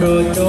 rồi cho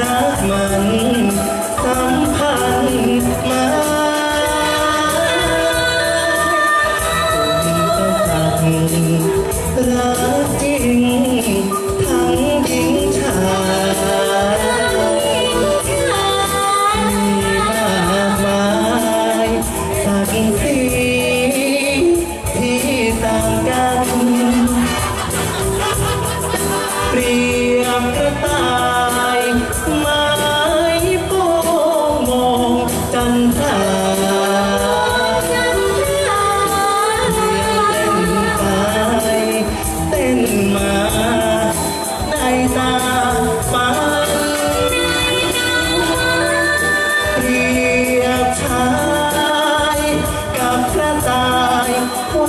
รักมันสัมพันธ์มาคุณก็ตัดรักจริง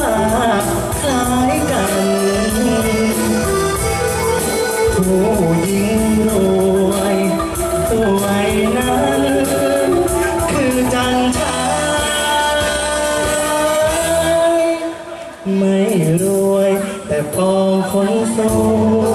คล้ายกัน ผู้หญิงรวยสวยนั้น คือจันทาย ไม่รวยแต่พอคนโซ่